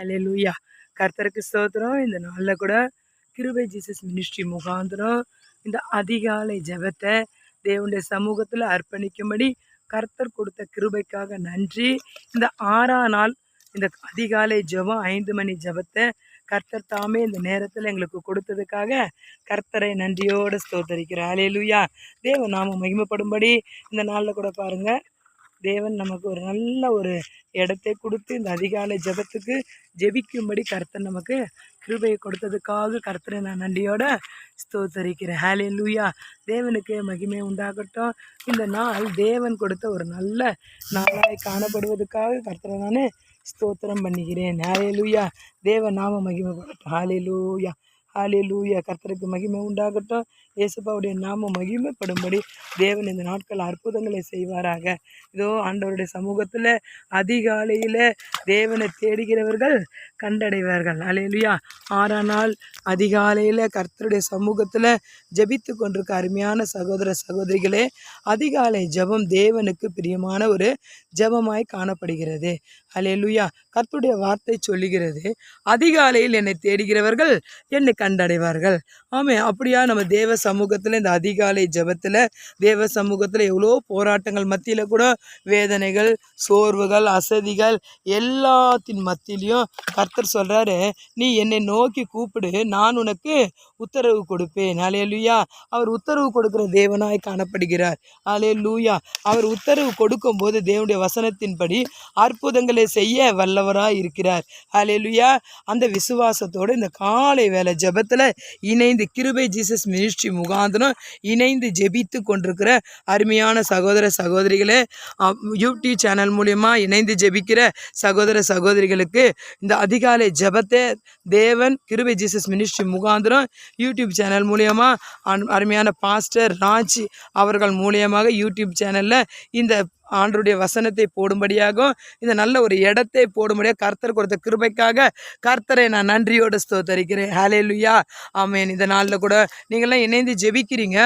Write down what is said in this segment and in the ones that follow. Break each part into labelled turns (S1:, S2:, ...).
S1: அல்லேலூயா கர்த்தருக்கு ஸ்தோத்திரம். இந்த நாளில் கூட கிருபை ஜீசஸ் மினிஸ்ட்ரி முகாந்திரம். இந்த அதிகாலை ஜெபத்தை தேவனுடைய சமூகத்தில் அர்ப்பணிக்கும்படி கர்த்தர் கொடுத்த கிருபைக்காக நன்றி. இந்த ஆறாம் நாள் இந்த அதிகாலை ஜெபம் ஐந்து மணி ஜெபத்தை கர்த்தர் தாமே இந்த நேரத்தில் எங்களுக்கு கொடுத்ததுக்காக கர்த்தரை நன்றியோடு சோதரிக்கிறோம் அலே லூயா தேவன் நாம மகிமைப்படும்படி இந்த நாளில் கூட பாருங்கள் தேவன் நமக்கு ஒரு நல்ல ஒரு இடத்தை கொடுத்து இந்த அதிகாலை ஜெபத்துக்கு ஜெபிக்கும்படி கர்த்தன் நமக்கு கிருபையை கொடுத்ததுக்காக கர்த்தரை நான் நன்றியோட ஸ்தோத்தரிக்கிறேன். ஹேலே லூயா தேவனுக்கு மகிமை உண்டாகட்டும். இந்த நாள் தேவன் கொடுத்த ஒரு நல்ல நாளாய் காணப்படுவதற்காக கர்த்தரை நான் ஸ்தோத்திரம் பண்ணுகிறேன். ஹேலே லூயா தேவ நாம மகிமைப்படட்டும் ஹாலே லூயா ஹாலே லூயா கர்த்தருக்கு மகிமை உண்டாகட்டும். இயேசுப்பாவுடைய நாம மகிமைப்படும்படி தேவன் இந்த நாட்கள் அற்புதங்களை செய்வாராக. இதோ ஆண்டவருடைய சமூகத்தில் அதிகாலையில் தேவனை தேடுகிறவர்கள் கண்டடைவார்கள். அலையிலுயா. ஆறாம் நாள் அதிகாலையில் கர்த்தருடைய சமூகத்தில் ஜெபித்து கொண்டிருக்க அருமையான சகோதர சகோதரிகளே அதிகாலை ஜெபம் தேவனுக்கு பிரியமான ஒரு ஜெபமாய் காணப்படுகிறது. அலையிலுயா. கர்த்துடைய வார்த்தை சொல்லுகிறது. அதிகாலையில் என்னை தேடுகிறவர்கள் என்னை கண்டடைவார்கள். ஆமே அப்படியா? நம்ம தேவ சமூகத்தில் இந்த அதிகாலை ஜெபத்தில் தேவ சமூகத்தில் எவ்வளோ போராட்டங்கள் மத்தியில் கூட வேதனைகள் சோர்வுகள் அசதிகள் எல்லாத்தின் மத்தியிலையும் கர்த்தர் சொல்கிறாரு நீ என்னை நோக்கி கூப்பிடு நான் உனக்கு உத்தரவு கொடுப்பேன். அலே லூயா அவர் உத்தரவு கொடுக்குற தேவனாய் காணப்படுகிறார். அலே லூயா அவர் உத்தரவு கொடுக்கும்போது தேவனுடைய வசனத்தின்படி அற்புதங்களை செய்ய வல்லவர் வல்லவராய் இருக்கிறார். அலையிலுயா அந்த விசுவாசத்தோடு இந்த காலை வேலை ஜெபத்தில் இணைந்து கிருபை ஜீசஸ் மினிஸ்ட்ரி முகாந்திரம் இணைந்து ஜெபித்து கொண்டிருக்கிற அருமையான சகோதர சகோதரிகளே யூடியூப் சேனல் மூலயமா இணைந்து ஜெபிக்கிற சகோதர சகோதரிகளுக்கு இந்த அதிகாலை ஜபத்தை தேவன் கிருபை ஜீசஸ் மினிஸ்ட்ரி முகாந்திரம் யூடியூப் சேனல் மூலயமா அருமையான பாஸ்டர் ராஜ் அவர்கள் மூலியமாக யூடியூப் சேனலில் இந்த ஆண்டருடைய வசனத்தை போடும்படியாகவும் இந்த நல்ல ஒரு இடத்தை போடும்படியாக கர்த்தர் கொடுத்த கிருபைக்காக கர்த்தரை நான் நன்றியோடு ஸ்தோத்தரிக்கிறேன். ஹலே லுயா ஆமேன் இந்த நாளில் கூட நீங்கள்லாம் இணைந்து ஜெபிக்கிறீங்க.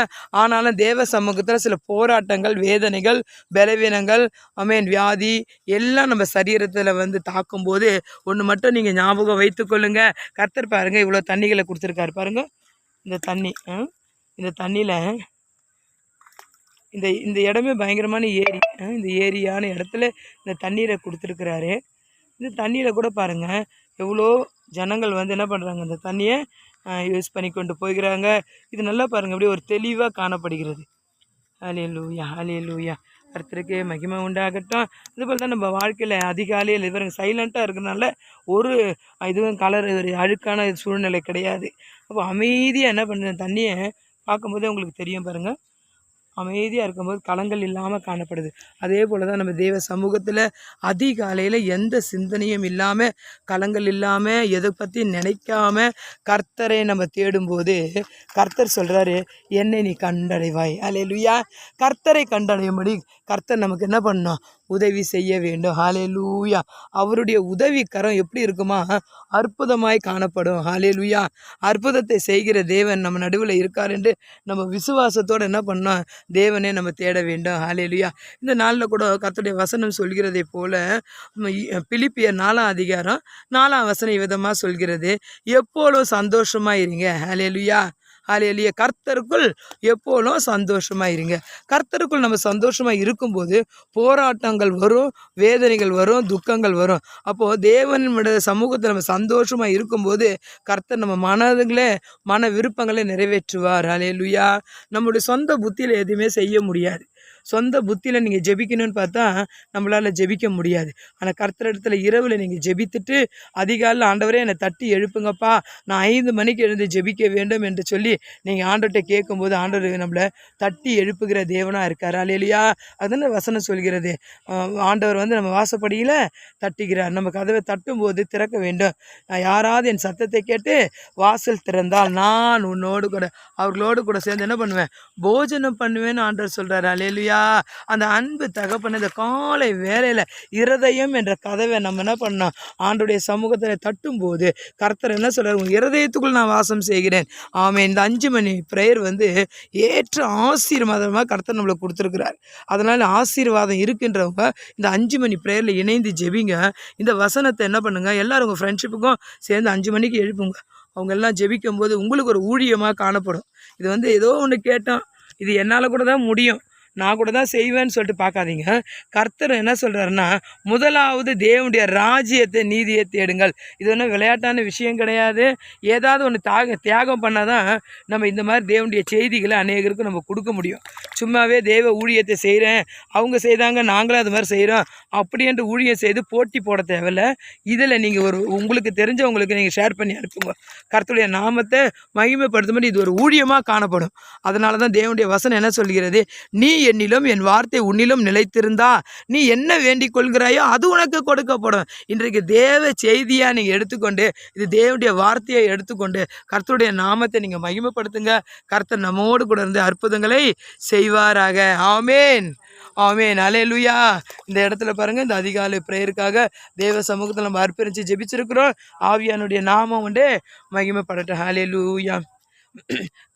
S1: ஆனாலும் தேவ சமூகத்தில் சில போராட்டங்கள் வேதனைகள் பலவீனங்கள் ஆமேன் வியாதி எல்லாம் நம்ம சரீரத்தில் வந்து தாக்கும்போது ஒன்று மட்டும் நீங்கள் ஞாபகம் வைத்துக்கொள்ளுங்க கர்த்தர் பாருங்கள் இவ்வளோ தண்ணிகளை கொடுத்துருக்காரு. பாருங்கள் இந்த தண்ணி இந்த தண்ணியில் இந்த இந்த இடமே பயங்கரமான ஏரி. இந்த ஏரியான இடத்துல இந்த தண்ணீரை கொடுத்துருக்குறாரு. இந்த தண்ணியில் கூட பாருங்கள் எவ்வளோ ஜனங்கள் வந்து என்ன பண்ணுறாங்க இந்த தண்ணியை யூஸ் பண்ணி கொண்டு போய்க்கிறாங்க. இது நல்லா பாருங்கள் அப்படியே ஒரு தெளிவாக காணப்படுகிறது. ஹலே லூயா ஹலே லூயா கர்த்தருக்கு மகிமை உண்டாகட்டும். இதுபோல் தான் நம்ம வாழ்க்கையில் அதிகாலையில் இவருங்க சைலண்ட்டாக இருக்கிறதுனால ஒரு இதுவும் கலர் ஒரு அழுக்கான சூழ்நிலை கிடையாது. அப்போ அமைதியாக என்ன பண்ணுறது தண்ணியை பார்க்கும்போதே உங்களுக்கு தெரியும் பாருங்கள் அமைதியாக இருக்கும்போது களங்கள் இல்லாமல் காணப்படுது. அதே போல் தான் நம்ம தேவ சமூகத்தில் அதிகாலையில் எந்த சிந்தனையும் இல்லாமல் களங்கள் இல்லாமல் எதை பற்றி நினைக்காம கர்த்தரை நம்ம தேடும்போது கர்த்தர் சொல்கிறாரு என்னை நீ கண்டடைவாய். அல்லேலூயா கர்த்தரை கண்டடையும்படி கர்த்தர் நமக்கு என்ன பண்ணோம்? உதவி செய்ய வேண்டும். ஹாலே லூயா அவருடைய உதவி கரம் எப்படி இருக்குமா? அற்புதமாய் காணப்படும். ஹாலே லூயா அற்புதத்தை செய்கிற தேவன் நம்ம நடுவில் இருக்கார் என்று நம்ம விசுவாசத்தோடு என்ன பண்ணோம்? தேவனே நம்ம தேட வேண்டும். ஹalleluya. இந்த நாளில் கூட கத்துடைய வசனம் சொல்கிறதை போல நம்ம நாலாம் அதிகாரம் நாலாம் வசனம் விதமாக சொல்கிறது. எப்போதும் சந்தோஷமாக இருங்க. ஹalleluya. ஹalleluya. கர்த்தருக்குள் எப்போதும் சந்தோஷமாக இருங்க. கர்த்தருக்குள் நம்ம சந்தோஷமாக இருக்கும்போது போராட்டங்கள் வரும் வேதனைகள் வரும் துக்கங்கள் வரும். அப்போது தேவனுடைய சமூகத்தில் நம்ம சந்தோஷமாக இருக்கும்போது கர்த்தர் நம்ம மனதுங்களே மன விருப்பங்களை நிறைவேற்றுவார். ஹalleluya. நம்முடைய சொந்த புத்தியில் எதுவுமே செய்ய முடியாது. சொந்த புத்தியில் நீங்கள் ஜெபிக்கணும்னு பார்த்தா நம்மளால் ஜெபிக்க முடியாது. ஆனால் கர்த்தர் இடத்துல இரவில் நீங்கள் ஜெபித்துட்டு அதிகாலையில் ஆண்டவரே என்னை தட்டி எழுப்புங்கப்பா. நான் ஐந்து மணிக்கு எழுந்து ஜெபிக்க வேண்டும் என்று சொல்லி நீங்கள் ஆண்டவர்கிட்ட கேட்கும்போது ஆண்டவர் நம்மளை தட்டி எழுப்புகிற தேவனாக இருக்கார். அலையிலையா அதுன்னு வசனம் சொல்கிறது. ஆண்டவர் வந்து நம்ம வாசப்படியில் தட்டுகிறார். நம்ம கதவை தட்டும்போது திறக்க வேண்டும். நான் யாராவது என் சத்தத்தை கேட்டு வாசல் திறந்தால் நான் உன்னோடு கூட அவர்களோடு கூட சேர்ந்து என்ன பண்ணுவேன்? போஜனம் பண்ணுவேன்னு ஆண்டவர் சொல்கிறார் அலையிலுயா அலேலுயா அந்த அன்பு தகப்பன் இந்த காலை வேலையில் இருதயம் என்ற கதவை நம்ம என்ன பண்ணோம் ஆண்டுடைய சமூகத்தில் தட்டும்போது கர்த்தர் என்ன சொல்கிறார் உங்கள் இருதயத்துக்குள் நான் வாசம் செய்கிறேன். ஆமாம் இந்த அஞ்சு மணி ப்ரேயர் வந்து ஏற்ற ஆசீர்வாதமாக கர்த்தர் நம்மளுக்கு கொடுத்துருக்கிறார். அதனால் ஆசீர்வாதம் இருக்கின்றவங்க இந்த அஞ்சு மணி ப்ரேயரில் இணைந்து ஜெபிங்க. இந்த வசனத்தை என்ன பண்ணுங்கள் எல்லாரும் உங்கள் ஃப்ரெண்ட்ஷிப்புக்கும் சேர்ந்து அஞ்சு மணிக்கு எழுப்புங்க. அவங்க எல்லாம் ஜெபிக்கும் போது உங்களுக்கு ஒரு ஊழியமாக காணப்படும். இது வந்து ஏதோ ஒன்று கேட்டோம் இது என்னால் கூட தான் முடியும். நான் கூட தான் செய்வேன்னு சொல்லிட்டு பார்க்காதீங்க. கர்த்தர் என்ன சொல்கிறாருன்னா முதலாவது தேவனுடைய ராஜ்யத்தை நீதியை தேடுங்கள். இது ஒன்றும் விளையாட்டான விஷயம் கிடையாது. ஏதாவது ஒன்று தாக தியாகம் பண்ணால் தான் நம்ம இந்த மாதிரி தேவனுடைய செய்திகளை அநேகருக்கும் நம்ம கொடுக்க முடியும். சும்மாவே தேவ ஊழியத்தை செய்கிறேன் அவங்க செய்தாங்க நாங்களும் அது மாதிரி செய்கிறோம் அப்படின்ற ஊழியம் செய்து போட்டி போட தேவையில்ல. இதில் நீங்கள் ஒரு உங்களுக்கு தெரிஞ்சவங்களுக்கு நீங்கள் ஷேர் பண்ணி அனுப்புங்க. கர்த்தருடைய நாமத்தை மகிமைப்படுத்தும் இது ஒரு ஊழியமாக காணப்படும். அதனால தான் தேவனுடைய வசனம் என்ன சொல்கிறது நீ என்னிலும் என் வார்த்தை உன்னிலும் நிலைத்திருந்தா நீ என்ன வேண்டிக் கொள்கிறாயோ அது உனக்கு கொடுக்கப்படும். இன்றைக்கு தேவ செய்தியாக நீங்கள் எடுத்துக்கொண்டு இது தேவனுடைய வார்த்தையை எடுத்துக்கொண்டு கர்த்தருடைய நாமத்தை நீங்கள் மகிமைப்படுத்துங்க. கர்த்தர் நம்மோடு கூட இருந்து அற்புதங்களை செய்வாராக. ஆமேன். ஆமேன். அலேலுயா இந்த இடத்துல பாருங்க இந்த அதிகாலை ப்ரேயருக்காக தேவ சமூகத்தில் நம்ம அர்ப்பணித்து ஜெபிச்சிருக்கிறோம். ஆவியானுடைய நாமம் வந்து மகிமைப்படட்டும். லூயா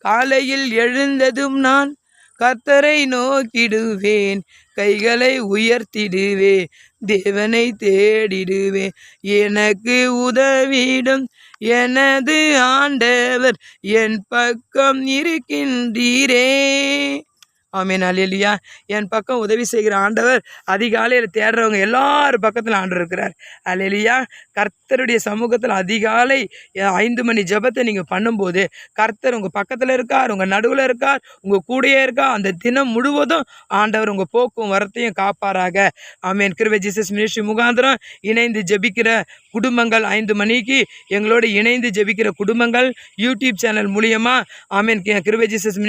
S1: காலையில் எழுந்ததும் நான் கர்த்தரை நோக்கிடுவேன் கைகளை உயர்த்திடுவேன் தேவனை தேடிடுவேன். எனக்கு உதவிடும் எனது ஆண்டவர் என் பக்கம் இருக்கின்றீரே. ஆமீன் அலியலியா என் பக்கம் உதவி செய்கிற ஆண்டவர் அதிகாலையில் தேடுறவங்க எல்லார் பக்கத்தில் ஆண்டு இருக்கிறார். அலியலியா கர்த்தருடைய சமூகத்தில் அதிகாலை ஐந்து மணி ஜெபத்தை நீங்கள் பண்ணும்போது கர்த்தர் உங்கள் பக்கத்தில் இருக்கார் உங்கள் நடுவில் இருக்கார் உங்கள் கூடயே இருக்கார் அந்த தினம் முழுவதும் ஆண்டவர் உங்கள் போக்கும் வரத்தையும் காப்பாராக. ஆமீன். கிருபை ஜீசஸ் மினிஸ்ட்ரி முகாந்திரம் இணைந்து ஜெபிக்கிற குடும்பங்கள் ஐந்து மணிக்கு எங்களோடு இணைந்து ஜெபிக்கிற குடும்பங்கள் யூடியூப் சேனல் மூலியமாக ஆமீன். கிருபை ஜீசஸ்